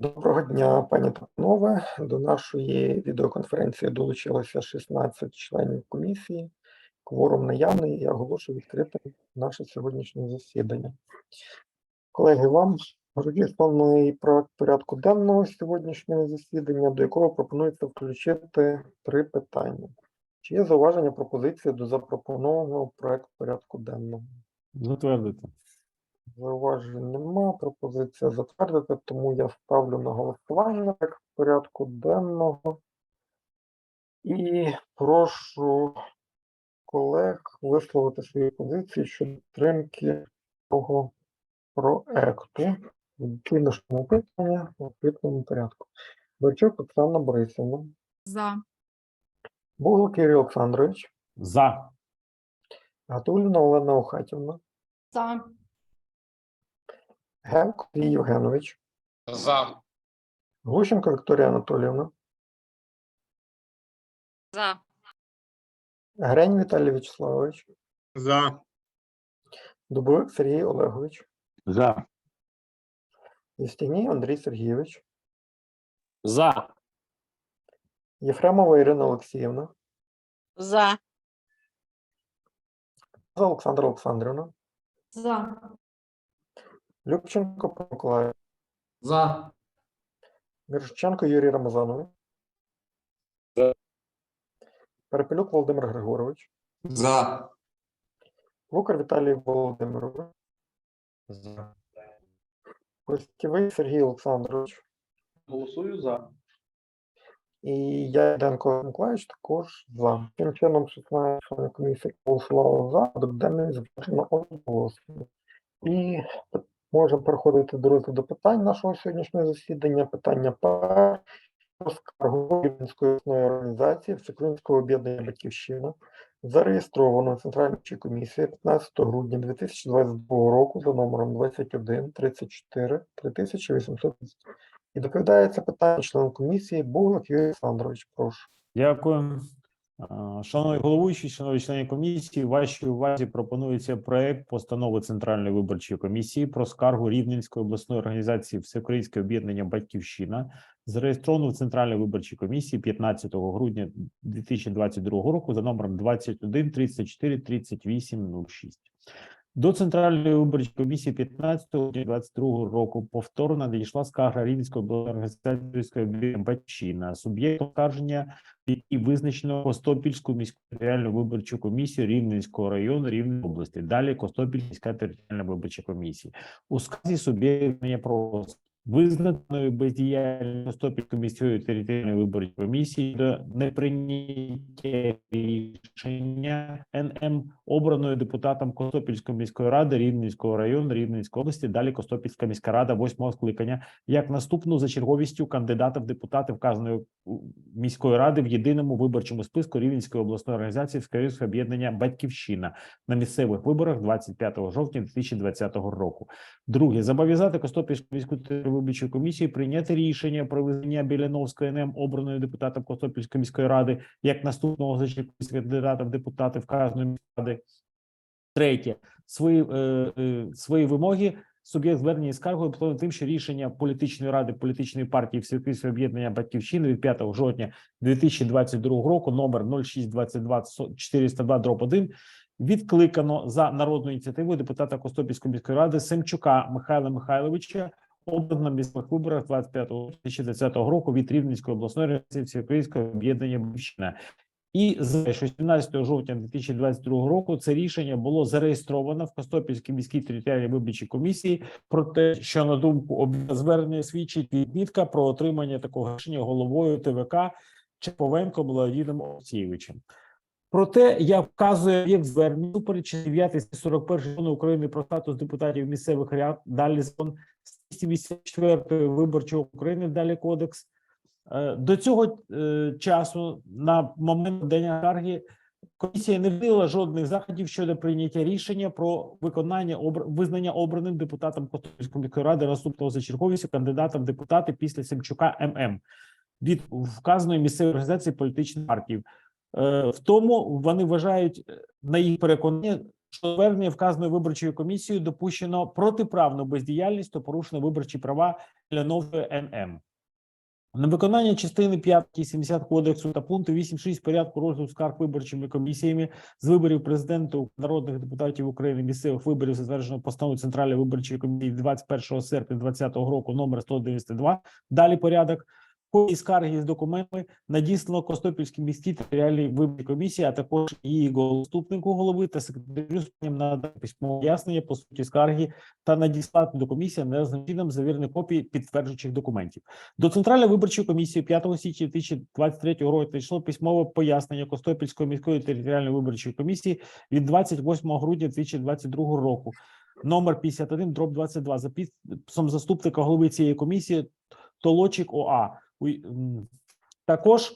Доброго дня, пані та панове. До нашої відеоконференції долучилося 16 членів комісії. Кворум наявний. Я оголошую відкритим наше сьогоднішнє засідання. Колеги, вам розісланий проект порядку денного сьогоднішнього засідання, до якого пропонується включити три питання. Чи є зауваження пропозиції до запропонованого проекту порядку денного? Затвердити. Зауважень нема, пропозиція затвердити, тому я ставлю на голосування проект порядку денного. І прошу колег висловити свої позиції щодо підтримки цього проекту. Відповідно питання в відповідному порядку. Борчук Оксана Борисівна, За. Бугло Кирил Олександрович, За. Гатуліна Олена Охатівна, За. Генко Сергій Євгенович, За. Глущенко Вікторія Анатоліївна, За. Грень Віталій Вячеславович, За. Дубовик Сергій Олегович, За. Євстігній Андрій Сергійович, За. Єфремова Ірина Олексіївна, За. За Олександра Олександрівна, За. Любченко Миколаїв, За. Мірошниченко Юрій Рамазанович, За. Перепелюк Володимир Григорович, За. Вукар Віталій Володимирович, Костєвий Сергій Олександрович Голосую за. і я, Денко Миколаївич, також за. Тим чином, 16 членів комісії голосувало за, до денний затверджено одноголосно. І можемо переходити до розгляду питань нашого сьогоднішнього засідання. Питання. Про скаргу Рівненської обласної організації Всеукраїнського об'єднання Батьківщина, зареєстровано виборчій комісії 15 грудня 2022 року за номером 21 34 3800. І доповідає це питання член комісії Буглак Юрій Олександрович. Прошу. Дякую. А, головуючий, головуючі, шановні члени комісії, вашій увазі пропонується проект постанови Центральної виборчої комісії про скаргу Рівненської обласної організації Всеукраїнське об'єднання Батьківщина, зареєстровано в Центральній виборчій комісії 15 грудня 2022 року за номером 21 34 38 06. До Центральної виборчої комісії 15 грудня 2022 року повторно надійшла скарга Рівненської організаційської суб'єкт Батьківщина. Суб'єктом скарження і визначено Костопільську міську територіальну виборчу комісію Рівненського району Рівненської області. Далі Костопільська територіальна виборча комісія. У сказі суб'єктування про визнаною бездіяльністю Костопільської міської територіальної виборчої комісії до неприйняття рішення НМ обраною депутатом Костопільської міської ради Рівненського району Рівненської області. Далі Костопільська міська рада восьмого скликання як наступну за черговістю кандидата в депутати вказаної міської ради в єдиному виборчому списку Рівненської обласної організації Всеукраїнського об'єднання Батьківщина на місцевих виборах 25 жовтня 2020 року. Друге, зобов'язати Костопільську міську територіальну виборчу комісію прийняти рішення про визнання Біляновської НМ обраною депутатом Костопільської міської ради як наступного за кандидата в депутати вказаної міської ради. Третє, свої, е, е, свої вимоги суб'єкт звернення із скаргою про тим, що рішення політичної ради політичної партії Всеукраїнського об'єднання Батьківщини від 5 жовтня 2022 року, номер 0622 402 дроб 1, відкликано за народною ініціативою депутата Костопільської міської ради Семчука Михайла Михайловича, обрано місцевих виборах 25 2020 року від Рівненської обласної організації Всеукраїнського об'єднання Батьківщина. І з 16 жовтня 2022 року це рішення було зареєстровано в Костопільській міській територіальній виборчій комісії про те, що на думку звернення свідчить відмітка про отримання такого рішення головою ТВК Чеповенко Володимиром Олексійовичем. Проте я вказую як звернення супереч 9 41 закону України про статус депутатів місцевих ряд, далі закон 284 виборчого України, далі кодекс. Е, До цього е, часу, на момент подання скарги, комісія не вдала жодних заходів щодо прийняття рішення про виконання обр... визнання обраним депутатом Костопільської міської ради наступного за черговістю кандидата в депутати після Семчука ММ від вказаної місцевої організації політичних партій. Е, В тому вони вважають на їх переконання що звернення вказаною виборчою комісією допущено протиправну бездіяльність та порушено виборчі права Лянової НМ. На виконання частини 5 70 кодексу та пункту 8.6 порядку розгляду скарг виборчими комісіями з виборів президента народних депутатів України місцевих виборів, затвердженого постановою Центральної виборчої комісії 21 серпня 2020 року номер 192. Далі порядок. Копії скарги з документами надіслано Костопільській міській територіальній виборчій комісії, а також її заступнику голови та секретарю надати письмове пояснення по суті скарги та надіслати до комісії незначним завірені копії підтверджуючих документів. До Центральної виборчої комісії 5 січня 2023 року надійшло письмове пояснення Костопільської міської територіальної виборчої комісії від 28 грудня 2022 року. Номер 51, дроб 22, за підписом заступника голови цієї комісії Толочик ОА. Також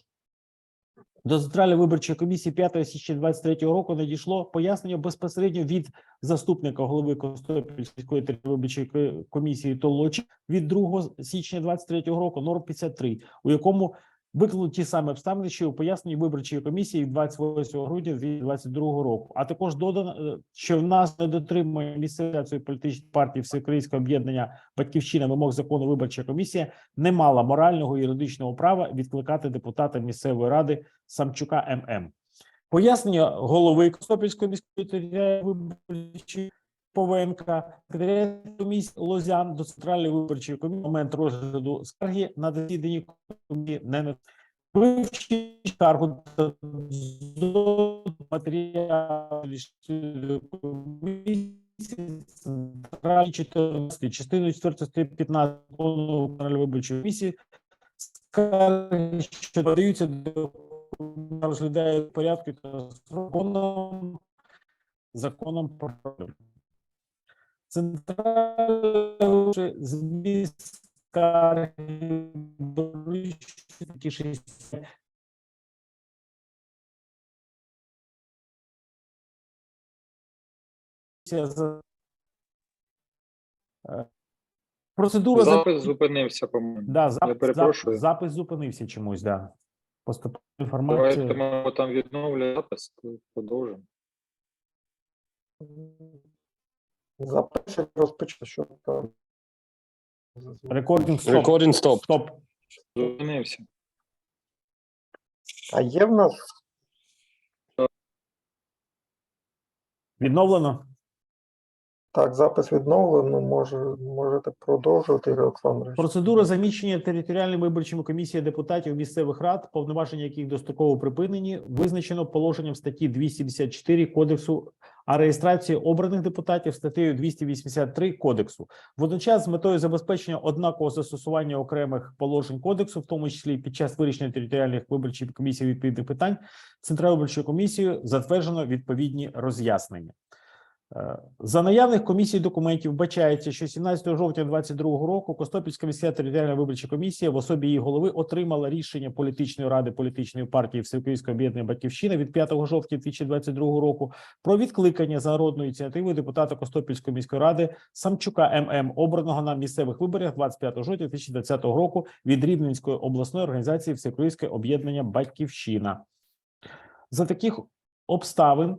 до Центральної виборчої комісії 5 січня 2023 року надійшло пояснення безпосередньо від заступника голови Костопільської виборчої комісії Толочі від 2 січня 2023 року, норм 53, у якому виклали ті самі обставини, що у поясненні виборчої комісії від 28 грудня 2022 року. А також додано, е, що в нас не дотримує місцевої політичної партії Всеукраїнського об'єднання Батьківщина вимог закону виборча комісія не мала морального і юридичного права відкликати депутата місцевої ради Самчука ММ. Пояснення голови Костопільської міської територіальної виборчої Повенка, комісії Лозян до центральної виборчої комісії момент розгляду скарги на засіданні комісії не на вивчити скаргу матеріалів комісії центральної 14 частиною 4 статті 15 Центральної виборчої комісії. Скарги, що подаються до розглядає порядку та законом законом про центральний зміст скарги такі 60 Процедура за- Запис зупинився, по-моєму. Да, перепрошую. запис зупинився чомусь, да. Поступила інформація. Давайте ми там відновлюємо запис, продовжимо. Запишіть, розпочати, що там. Рекординг стоп. Recording stop. Стоп. Зупинився. А є в нас Відновлено. так, запис відновлено, може, можете продовжувати, Ігор Олександрович. Процедура заміщення територіальними виборчими комісіями депутатів місцевих рад, повноваження яких достроково припинені, визначено положенням статті 274 Кодексу, а реєстрації обраних депутатів статтею 283 Кодексу. Водночас з метою забезпечення однакового застосування окремих положень кодексу, в тому числі під час вирішення територіальних виборчих комісій відповідних питань, Центральною виборчою комісією затверджено відповідні роз'яснення. Е, За наявних комісій документів вбачається, що 17 жовтня 2022 року Костопільська міська територіальна виборча комісія в особі її голови отримала рішення політичної ради політичної партії Всеукраїнського об'єднання Батьківщина від 5 жовтня 2022 року про відкликання за народною ініціативою депутата Костопільської міської ради Самчука ММ, обраного на місцевих виборах 25 жовтня 2020 року від Рівненської обласної організації Всеукраїнське об'єднання Батьківщина. За таких обставин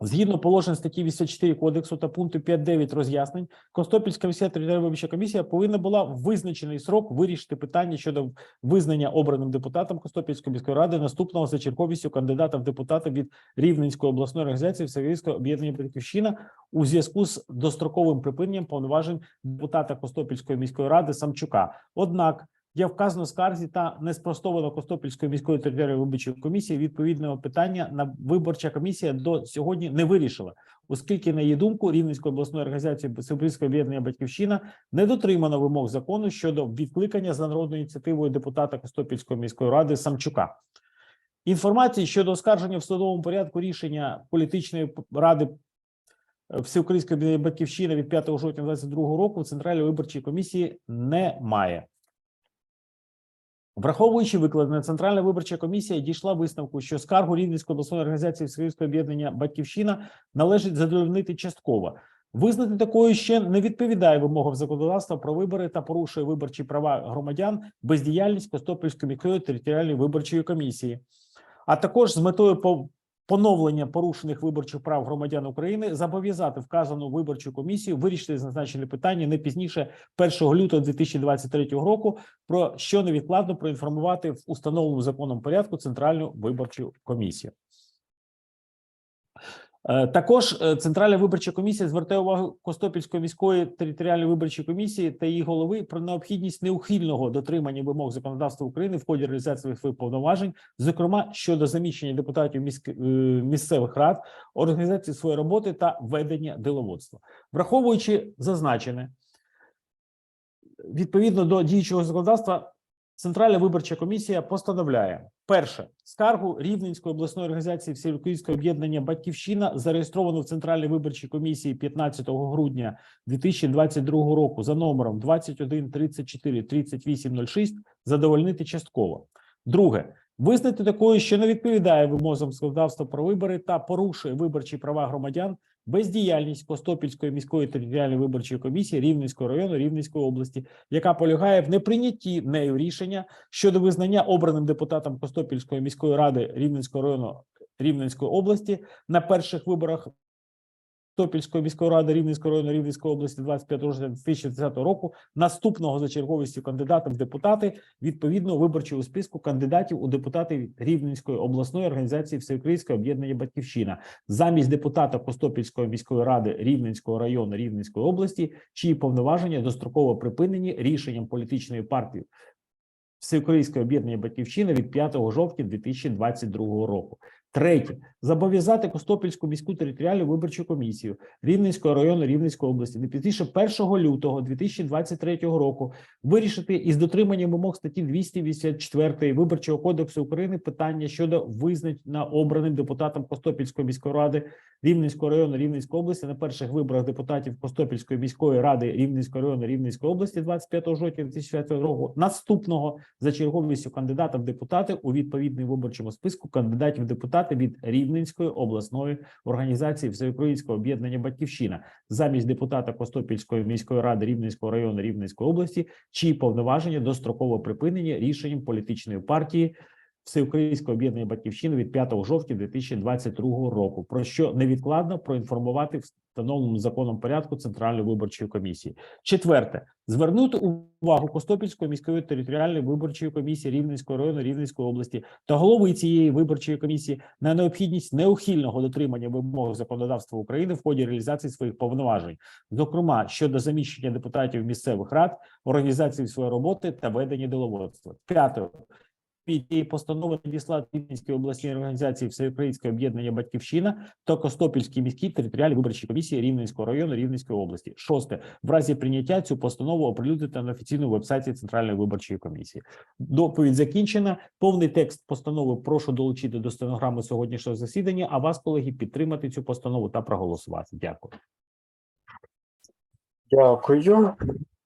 Згідно положень статті 84 кодексу та пункту 5.9 роз'яснень, Костопільська міська територіальна комісія повинна була в визначений срок вирішити питання щодо визнання обраним депутатом Костопільської міської ради наступного за черговістю кандидата в депутати від Рівненської обласної організації Всеукраїнського об'єднання Батьківщина у зв'язку з достроковим припиненням повноважень депутата Костопільської міської ради Самчука. Однак є вказано скарзі та не спростовано Костопільської міської територіальної виборчої комісії відповідного питання на виборча комісія до сьогодні не вирішила, оскільки на її думку Рівненської обласної організації Всеукраїнського об'єднання Батьківщина не дотримано вимог закону щодо відкликання за народною ініціативою депутата Костопільської міської ради Самчука. Інформації щодо оскарження в судовому порядку рішення політичної ради е, Всеукраїнської об'єднання Батьківщина від 5 жовтня 2022 року в Центральній виборчій комісії немає. Враховуючи викладене, Центральна виборча комісія дійшла висновку, що скаргу Рівненської обласної організації Всеукраїнського об'єднання Батьківщина належить задовольнити частково. Визнати такою ще не відповідає вимогам законодавства про вибори та порушує виборчі права громадян бездіяльність Костопільської міської територіальної виборчої комісії, а також з метою поновлення порушених виборчих прав громадян України зобов'язати вказану виборчу комісію вирішити зазначені питання не пізніше 1 лютого 2023 року, про що невідкладно проінформувати в установленому законом порядку Центральну виборчу комісію. Е, Також е, Центральна виборча комісія звертає увагу Костопільської міської територіальної виборчої комісії та її голови про необхідність неухильного дотримання вимог законодавства України в ході реалізації своїх повноважень, зокрема щодо заміщення депутатів міськ... е, місцевих рад, організації своєї роботи та ведення діловодства, враховуючи зазначене, відповідно до діючого законодавства, Центральна виборча комісія постановляє перше скаргу Рівненської обласної організації Всеукраїнського об'єднання Батьківщина, зареєстровану в Центральній виборчій комісії 15 грудня 2022 року за номером 21 34 38 06, задовольнити частково. Друге. Визнати такою, що не відповідає вимогам законодавства про вибори та порушує виборчі права громадян, бездіяльність Костопільської міської територіальної виборчої комісії Рівненського району Рівненської області, яка полягає в неприйнятті нею рішення щодо визнання обраним депутатом Костопільської міської ради Рівненського району Рівненської області на перших виборах Костопільської міської ради Рівненського району Рівненської області 25 жовтня 2010 року наступного за черговістю кандидата в депутати відповідного виборчого списку кандидатів у депутати Рівненської обласної організації Всеукраїнського об'єднання Батьківщина замість депутата Костопільської міської ради Рівненського району Рівненської області, чиї повноваження достроково припинені рішенням політичної партії Всеукраїнське об'єднання Батьківщина від 5 жовтня 2022 року. Третє. Зобов'язати Костопільську міську територіальну виборчу комісію Рівненського району Рівненської області не пізніше 1 лютого 2023 року вирішити із дотриманням вимог статті 284 виборчого кодексу України питання щодо визнання обраним депутатом Костопільської міської ради Рівненського району Рівненської області на перших виборах депутатів Костопільської міської ради Рівненського району Рівненської області 25 жовтня 2025 року наступного за черговістю кандидата в депутати у відповідний виборчому списку кандидатів в депутати від Рівненської обласної організації Всеукраїнського об'єднання Батьківщина замість депутата Костопільської міської ради Рівненського району Рівненської області, чиї повноваження достроково припинені рішенням політичної партії Всеукраїнського об'єднання Батьківщини від 5 жовтня 2022 року, про що невідкладно проінформувати встановленому законом порядку Центральної виборчої комісії. Четверте, звернути увагу Костопільської міської територіальної виборчої комісії Рівненського району Рівненської області та голови цієї виборчої комісії на необхідність неухильного дотримання вимог законодавства України в ході реалізації своїх повноважень, зокрема щодо заміщення депутатів місцевих рад, організації своєї роботи та ведення діловодства. П'яте. Цієї постанови надіслати Рівненській обласній організації Всеукраїнське об'єднання Батьківщина та Костопільській міській територіальній виборчій комісії Рівненського району Рівненської області. Шосте в разі прийняття цю постанову оприлюднити на офіційному вебсайті Центральної виборчої комісії. Доповідь закінчена. Повний текст постанови прошу долучити до стенограми сьогоднішнього засідання. А вас, колеги, підтримати цю постанову та проголосувати. Дякую. Дякую.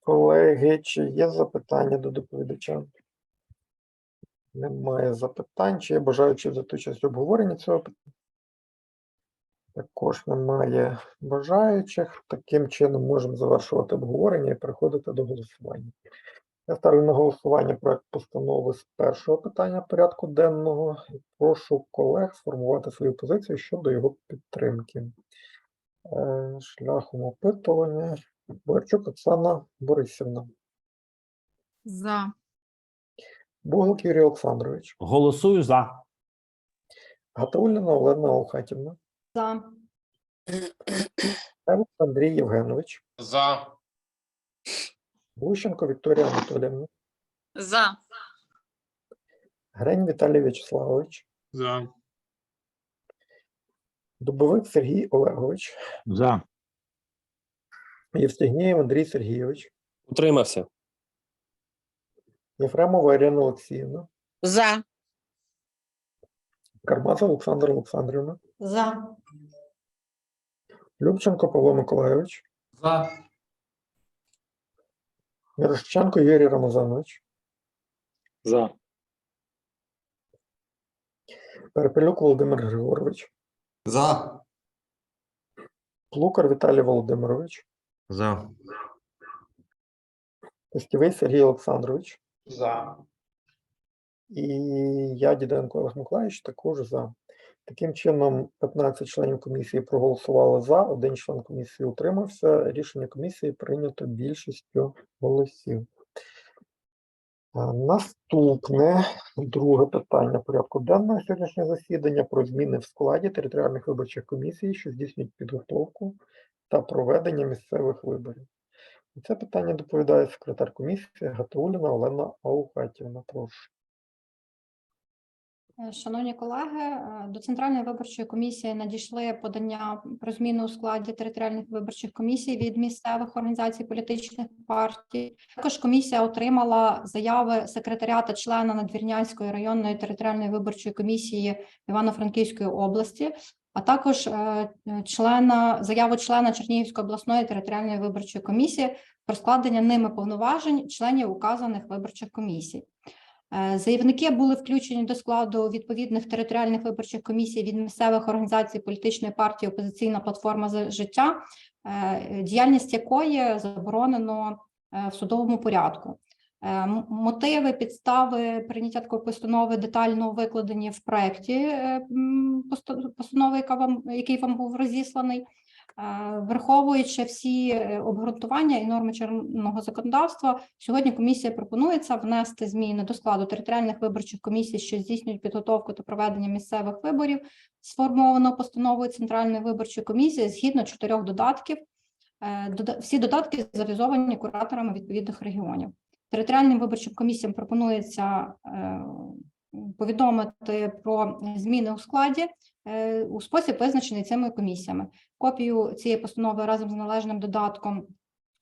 Колеги, чи є запитання до доповідача? Немає запитань. Чи є бажаючі взяти участь в обговоренні цього питання? Також немає бажаючих. Таким чином можемо завершувати обговорення і переходити до голосування. Я ставлю на голосування проект постанови з першого питання порядку денного. Прошу колег сформувати свою позицію щодо його підтримки. Е, Шляхом опитування. Борчук Оксана Борисівна. За. Буглик Юрій Олександрович. Голосую за. Гатауліна Олена Олхатівна. За. Евус Андрій Євгенович. За. Глущенко Вікторія Анатоліївна. За. Грень Віталій Вячеславович. За. Дубовик Сергій Олегович. За. Євстігнєєв Андрій Сергійович. Утримався. Єфремова Ірина Олексіївна. За. Кармазов Олександр Олександрівна. За. Любченко Павло Миколайович. За. Мірошченко Юрій Рамазанович. За. Перепелюк Володимир Григорович. За. Плукар Віталій Володимирович. За. Костєвий Сергій Олександрович. За. І я, Діденко Олег Миколаївич, також за. Таким чином, 15 членів комісії проголосували за, один член комісії утримався. Рішення комісії прийнято більшістю голосів. Наступне друге питання порядку денного сьогоднішнього засідання про зміни в складі територіальних виборчих комісій, що здійснюють підготовку та проведення місцевих виборів. І це питання доповідає секретар комісії Гатауліна Олена Аухатівна. Прошу. Е, Шановні колеги, е, до Центральної виборчої комісії надійшли подання про зміну у складі територіальних виборчих комісій від місцевих організацій політичних партій. Також комісія отримала заяви секретаря та члена Надвірнянської районної територіальної виборчої комісії Івано-Франківської області, а також е, члена заяву члена Чернігівської обласної територіальної виборчої комісії про складення ними повноважень членів указаних виборчих комісій. Е, Заявники були включені до складу відповідних територіальних виборчих комісій від місцевих організацій політичної партії Опозиційна платформа за життя, е, діяльність якої заборонено в судовому порядку. Е, Мотиви, підстави прийняття такої постанови детально викладені в проєкті е, постанови, яка вам який вам був розісланий. Е, Враховуючи всі обґрунтування і норми чинного законодавства, сьогодні комісія пропонується внести зміни до складу територіальних виборчих комісій, що здійснюють підготовку та проведення місцевих виборів, сформовано постановою Центральної виборчої комісії згідно чотирьох додатків. Всі додатки завізовані кураторами відповідних регіонів. Територіальним виборчим комісіям пропонується е, повідомити про зміни у складі е, у спосіб, визначений цими комісіями. Копію цієї постанови разом з належним додатком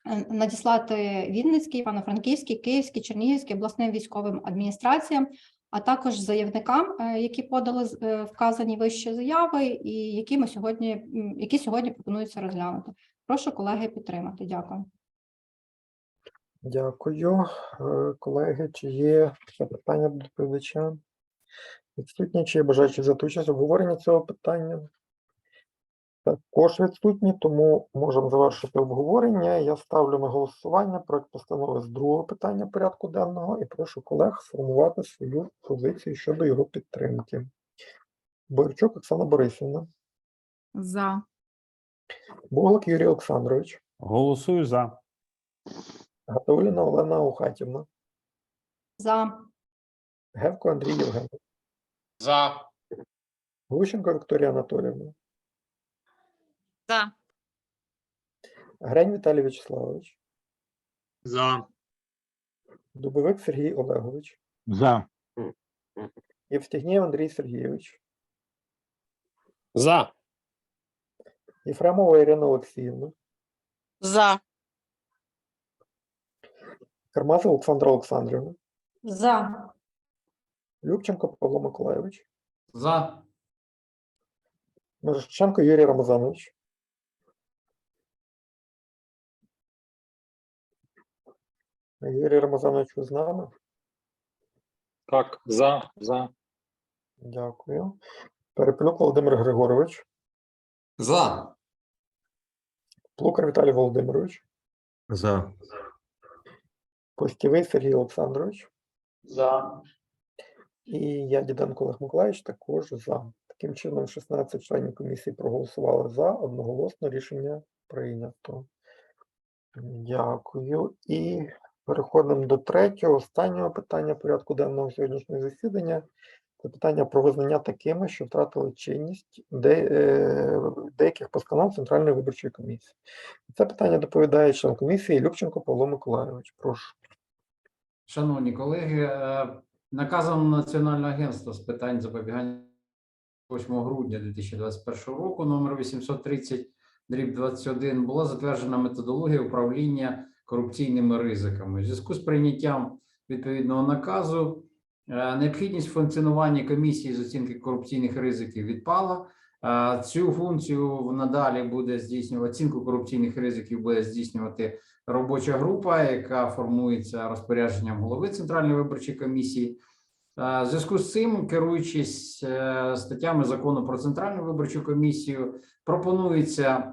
е, надіслати Вінницький, Івано-Франківський, Київський, Чернігівський обласним військовим адміністраціям, а також заявникам, які подали вказані вище заяви, і які ми сьогодні, які сьогодні пропонується розглянути. Прошу колеги підтримати. Дякую. Дякую, Е, колеги. Чи є запитання до доповідача? Відсутні, чи є бажаючі взяти участь в обговоренні цього питання? Також відсутні, тому можемо завершити обговорення. Я ставлю на голосування проект постанови з другого питання порядку денного і прошу колег сформувати свою позицію щодо його підтримки. Бойчук Оксана Борисівна, За. Буглак Юрій Олександрович, Голосую за. Гатауліна Олена Ухатівна, За Гевко Андрій Євгенович, За. Глущенко Вікторія Анатоліївна, За. Грень Віталій Вячеславович, За. Дубовик Сергій Олегович, За. Євстігнєв Андрій Сергійович, За. Єфремова Ірина Олексіївна, За. Кармаза Олександра Олександрівна, за Любченко Павло Миколайович, За. Мирошниченко Юрій Рамазанович, Юрій Рамазанович, ви з нами? Так, за, за, Дякую. Перепелюк Володимир Григорович, За. Плукар Віталій Володимирович, За. Постівий Сергій Олександрович За. і я, Діденко Олег Миколаївич, також за. Таким чином, 16 членів комісії проголосували за, одноголосно рішення прийнято. Дякую. І переходимо до третього, останнього питання порядку денного сьогоднішнього засідання. Це питання про визнання такими, що втратили чинність де, е, деяких постанов Центральної виборчої комісії. Це питання доповідає член комісії Любченко Павло Миколайович. Прошу. Шановні колеги, е, наказом Національного агентства з питань запобігання 8 грудня 2021 року номер 830 дріб 21 була затверджена методологія управління корупційними ризиками. У зв'язку з прийняттям відповідного наказу е, необхідність функціонування комісії з оцінки корупційних ризиків відпала. Е, Цю функцію надалі буде здійснювати оцінку корупційних ризиків, буде здійснювати робоча група, яка формується розпорядженням голови Центральної виборчої комісії. Е, В зв'язку з цим, керуючись е, статтями закону про центральну виборчу комісію, пропонується е,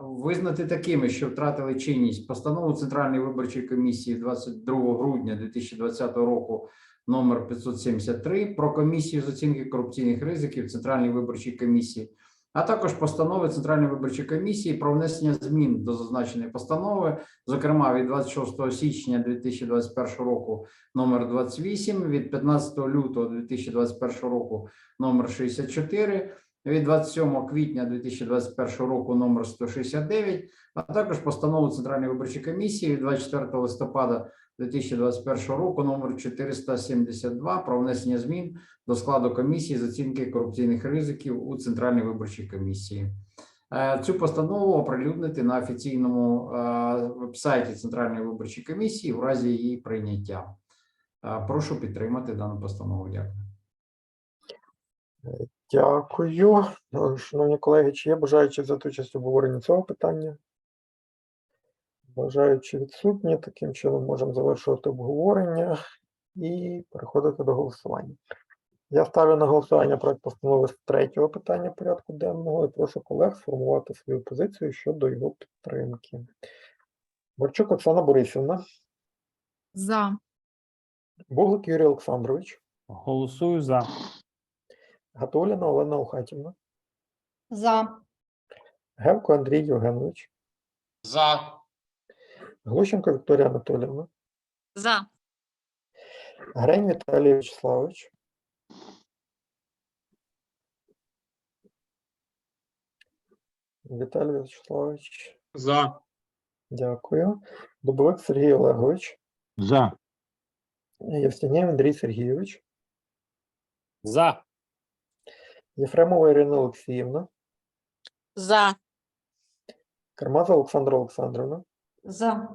визнати такими, що втратили чинність постанову Центральної виборчої комісії 22 грудня 2020 року номер 573 про комісію з оцінки корупційних ризиків Центральної виборчої комісії, а також постанови Центральної виборчої комісії про внесення змін до зазначеної постанови, зокрема від 26 січня 2021 року номер 28, від 15 лютого 2021 року номер 64, від 27 квітня 2021 року номер 169, а також постанову Центральної виборчої комісії від 24 листопада 2021 року номер 472 про внесення змін до складу комісії з оцінки корупційних ризиків у Центральній виборчій комісії. Е, Цю постанову оприлюднити на офіційному е, вебсайті Центральної виборчої комісії в разі її прийняття. Е, Прошу підтримати дану постанову. Дякую. Дякую. Шановні колеги, чи є бажаючі взяти участь в обговоренні цього питання? Бажаючи відсутні, таким чином можемо завершувати обговорення і переходити до голосування. Я ставлю на голосування проект постанови з третього питання порядку денного і прошу колег сформувати свою позицію щодо його підтримки. Борчук Оксана Борисівна, За. Буглик Юрій Олександрович, Голосую за. Гатуліна Олена Охатівна, За. Гевко Андрій Євгенович, За. Глущенко Вікторія Анатоліївна, За. Грень Віталій Вячеславович, Віталій Вячеславович, За. дякую. Дубовик Сергій Олегович, За. Євстігнєв Андрій Сергійович, За. Єфремова Ірина Олексіївна, За. Кармаза Олександра Олександровна, За.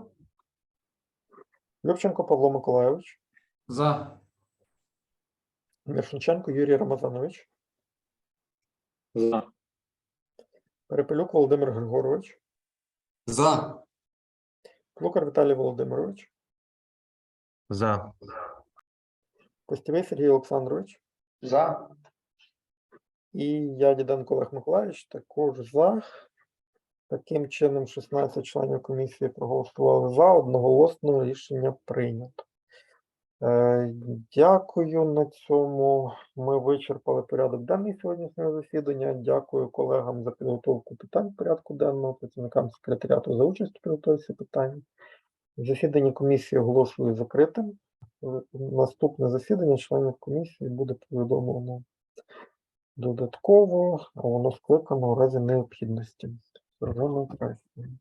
Любченко Павло Миколайович, За. Мірошниченко Юрій Рамазанович, За. Перепелюк Володимир Григорович, За. Плукар Віталій Володимирович, За. Костєвий Сергій Олександрович, За. І я, Діденко Олег Миколаївич, також за. Таким чином, 16 членів комісії проголосували за, одноголосно рішення прийнято. Е, Дякую. На цьому ми вичерпали порядок денний сьогоднішнього засідання. Дякую колегам за підготовку питань порядку денного, працівникам секретаріату за участь у підготовці питань. Засідання комісії оголошую закритим. Наступне засідання членів комісії буде повідомлено додатково, а воно скликано у разі необхідності. Державною працею.